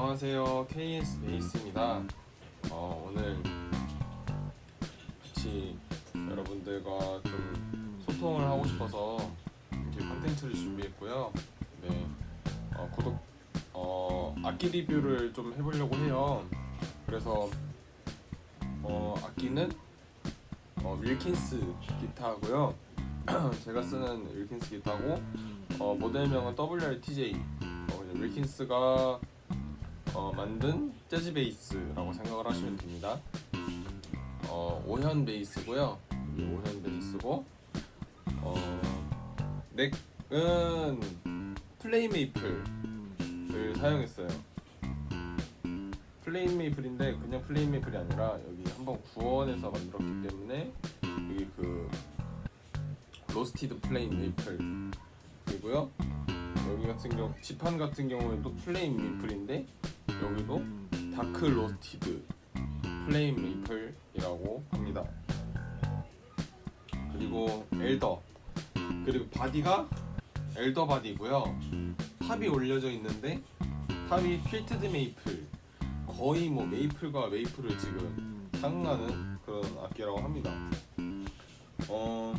안녕하세요. KS 베이스입니다. 어, 오늘 같이 여러분들과 좀 소통을 하고 싶어서 이렇게 컨텐츠를 준비했고요. 네, 어, 구독 어, 악기 리뷰를 좀 해보려고 해요. 그래서 어, 악기는 어, 윌킨스 기타고요. 제가 쓰는 윌킨스 기타고 어, 모델명은 WRTJ. 어, 윌킨스가 어, 만든 재즈 베이스라고 생각을 하시면 됩니다. 어, 5현 베이스고요. 이게 5현 베이스고 어, 넥은 플레이 메이플을 사용했어요. 플레이 메이플인데 그냥 플레이 메이플이 아니라 여기 한번 구원해서 만들었기 때문에 여기 그 로스티드 플레이 메이플이고요. 여기 같은 경우 지판 같은 경우에도 플레인 메이플인데 여기도 다크 로스티드 플레인 메이플이라고 합니다. 그리고 엘더 그리고 바디가 엘더 바디고요. 탑이 올려져 있는데 탑이 퀼트드 메이플 거의 뭐 메이플과 메이플을 지금 상응하는 그런 악기라고 합니다. 어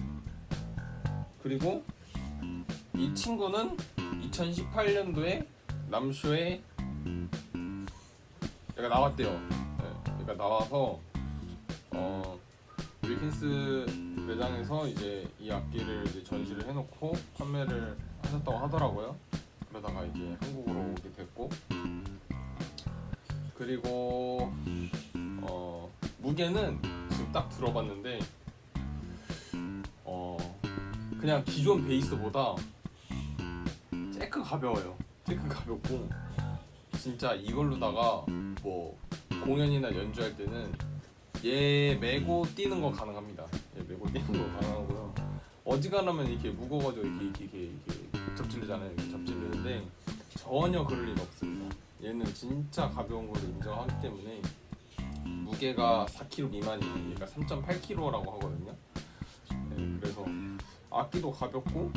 그리고 이 친구는 2018년도에 남쇼에 얘가 나왔대요. 네, 얘가 나와서 어 윌킨스 매장에서 이제 이 악기를 이제 전시를 해놓고 판매를 하셨다고 하더라고요. 그러다가 이제 한국으로 오게 됐고 그리고 어 무게는 지금 딱 들어봤는데 어 그냥 기존 베이스보다 째크 가벼워요. 째크 가볍고 진짜 이걸로다가 뭐 공연이나 연주할 때는 얘 메고 뛰는 거 가능합니다. 얘 메고 뛰는 거 가능하고요. 어지간하면 이렇게 무거워져 이렇게 이렇게 이렇게, 이렇게 접질리잖아요. 이렇게 접질리는데 전혀 그럴 일 없습니다. 얘는 진짜 가벼운 걸로 인정하기 때문에 무게가 4kg 미만이 얘가 3.8kg라고 하거든요. 네, 그래서 악기도 가볍고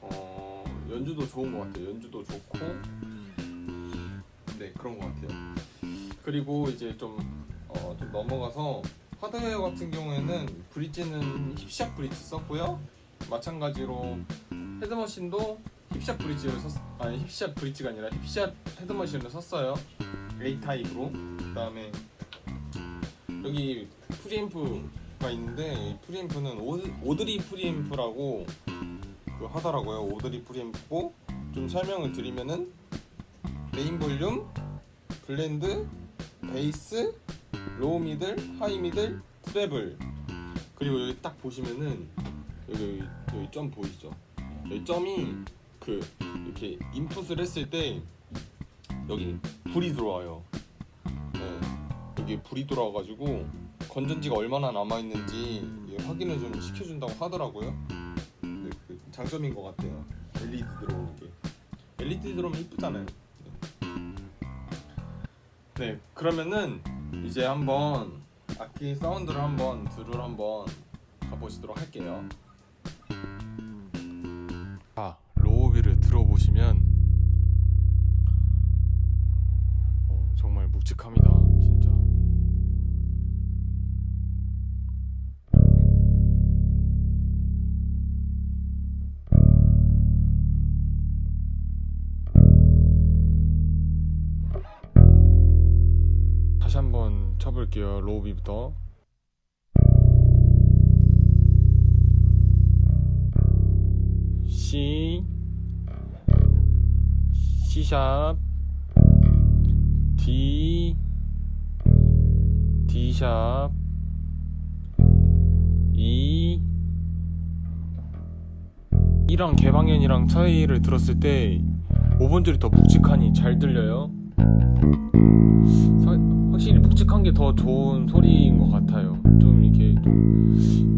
어, 연주도 좋은 것 같아요. 연주도 좋고 네 그런 것 같아요. 그리고 이제 좀, 어, 좀 넘어가서 하드웨어 같은 경우에는 브릿지는 힙샵 브릿지 썼고요. 마찬가지로 헤드머신도 힙샵 브릿지를 썼 아니 힙샵 브릿지가 아니라 힙샵 헤드머신을 썼어요. A 타입으로. 그다음에 여기 프리앰프가 있는데 이 프리앰프는 오드, 오드리 프리앰프라고 그 하더라고요. 오드리 프리앰프고 좀 설명을 드리면은 메인 볼륨, 블렌드, 베이스, 로우 미들, 하이 미들, 트래블 그리고 여기 딱 보시면은 여기 여기 점 보이시죠? 여기 점이 그 이렇게 인풋을 했을 때 여기 불이 들어와요. 네, 여기 불이 들어와가지고 건전지가 얼마나 남아 있는지 확인을 좀 시켜준다고 하더라고요. 네, 그 장점인 것 같아요. LED 들어오는 게. LED 들어오면 이쁘잖아요. 네, 그러면은 이제 한번 악기 사운드를 한번 들을 한번 가보시도록 할게요. 자, 로우비를 들어보시면 어, 정말 묵직합니다, 쳐볼게요, 로우비부터. C C샵 D D샵 E 이랑 개방현이랑 차이를 들었을 때 5번 줄이 더 묵직하니 잘 들려요. 사- 확실히 묵직한 게 더 좋은 소리인 것 같아요. 좀 이렇게 좀,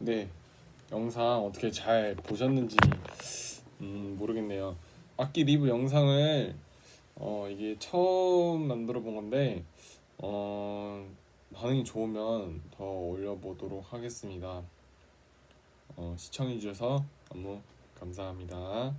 네, 영상 어떻게 잘 보셨는지 음, 모르겠네요. 악기 리뷰 영상을 어, 이게 처음 만들어 본 건데 어, 반응이 좋으면 더 올려보도록 하겠습니다. 어, 시청해 주셔서 너무 감사합니다.